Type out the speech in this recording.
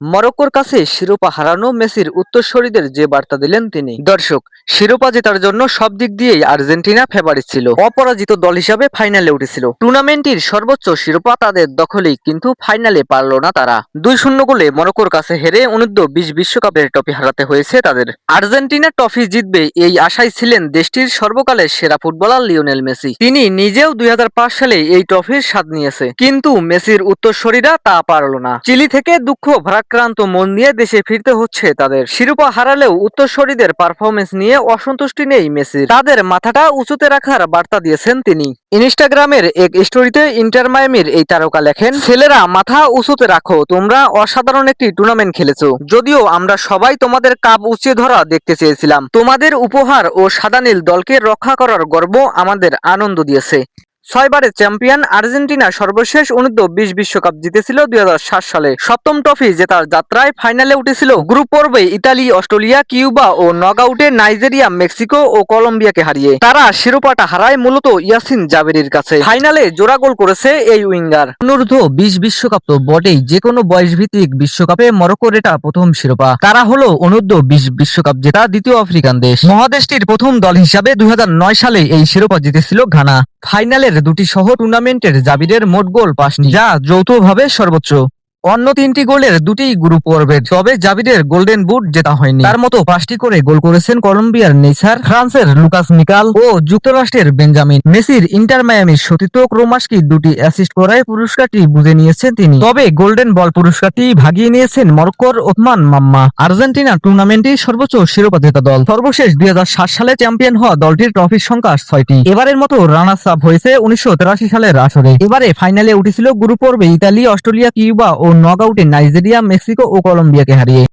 মরক্কোর কাছে শিরোপা হারানো মেসির উত্তরসূরিদের যে বার্তা দিলেন তিনি। দর্শক, শিরোপা জেতার জন্য সব দিক দিয়েই আর্জেন্টিনা ফেভারিট ছিল। অপরাজিত দল হিসাবে ফাইনালে উঠেছিল। টুর্নামেন্টটির সর্বোচ্চ শিরোপা তাদের দখলেই কিন্তু ফাইনালে পারল না তারা। দুই শূন্য গোলে মরক্কোর কাছে হেরে অনূর্ধ্ব বিশ বিশ্বকাপের ট্রফি হারাতে হয়েছে তাদের। আর্জেন্টিনা ট্রফি জিতবে এই আশায় ছিলেন দেশটির সর্বকালের সেরা ফুটবলার লিওনেল মেসি। তিনি নিজেও দুই হাজার পাঁচ সালে এই ট্রফির স্বাদ নিয়েছে। কিন্তু মেসির উত্তরসূরিরা তা পারল না। চিলি থেকে দুঃখ ভারাক্রান্ত মন নিয়ে দেশে ফিরতে হচ্ছে তাদের। শিরোপা হারালেও উত্তরসূরিদের পারফরমেন্স নিয়ে অসন্তুষ্টি নেই মেসির। তাদের মাথাটা উঁচুতে রাখার বার্তা দিয়েছেন তিনি। ইনস্টাগ্রামের এক স্টোরিতে ইন্টার মায়ামির এই তারকা লেখেন, ছেলেরা, মাথা উঁচুতে রাখো, তোমরা অসাধারণ একটি টুর্নামেন্ট খেলেছো। যদিও আমরা সবাই তোমাদের কাপ উঁচিয়ে ধরা দেখতে চেয়েছিলাম। তোমাদের উপহার ও সাদা নীল দলকে রক্ষা করার গর্ব আমাদের আনন্দ দিয়েছে। ছয়বারের চ্যাম্পিয়ন আর্জেন্টিনা সর্বশেষ অনূর্ধ্ব বিশ বিশ্বকাপ জিতেছিল দুই হাজার সাত সালে। সপ্তম ট্রফি জেতার যাত্রায় ফাইনালে উঠেছিল গ্রুপ পর্বে ইতালি, অস্ট্রেলিয়া, কিউবা ও নকআউটে নাইজেরিয়া, মেক্সিকো ও কলম্বিয়াকে হারিয়ে। তারা শিরোপাটা হারায় মূলত ইয়াসিন জাবেরির কাছে। ফাইনালে জোড়া গোল করেছে এই উইঙ্গার। অনূর্ধ্ব বিশ বিশ্বকাপ তো বটেই যে কোনো বয়স ভিত্তিক বিশ্বকাপে মরক্কোর এটা প্রথম শিরোপা। তারা হলো অনূর্ধ্ব বিশ বিশ্বকাপ জেতা দ্বিতীয় আফ্রিকান দেশ। মহাদেশটির প্রথম দল হিসাবে দুই হাজার নয় সালে এই শিরোপা জিতেছিল ঘানা। ফাইনালের দুটি সহ টুর্নামেন্টের জাবিরের মোট গোল পাস যা যৌথভাবে সর্বোচ্চ। অন্য তিনটি গোলের দুটি গ্রুপ পর্বে তবে জাবিরের গোল্ডেন বুট জেতা হয়নি। তার মতো পাঁচটি করে গোল করেছেন কলম্বিয়ার নেসার ফ্রান্সের লুকাস মিকাল ও যুক্তরাষ্ট্রের বেঞ্জামিন। মেসির ইন্টার মায়ামির সতীর্থ ক্রোমাসকি দুটি অ্যাসিস্ট করায় পুরস্কারটি বুঝে নিয়েছেন তিনি। তবে গোল্ডেন বল পুরস্কারটি ভাগিয়ে নিয়েছেন মরক্কোর ওথমান মাম্মা। আর্জেন্টিনা টুর্নামেন্টে সর্বোচ্চ শিরোপা জেতা দল। সর্বশেষ দুই হাজার সাত সালে চ্যাম্পিয়ন হওয়া দলটির ট্রফির সংখ্যা ছয়টি। এবারের মতো রানার্স আপ হয়েছে উনিশশো সালের আসরে। এবারে ফাইনালে উঠেছিল গ্রুপ পর্বে ইতালি, অস্ট্রেলিয়া, কিউবা ও নকআউটে নাইজেরিয়া মেক্সিকো ও কলম্বিয়াকে হারিয়ে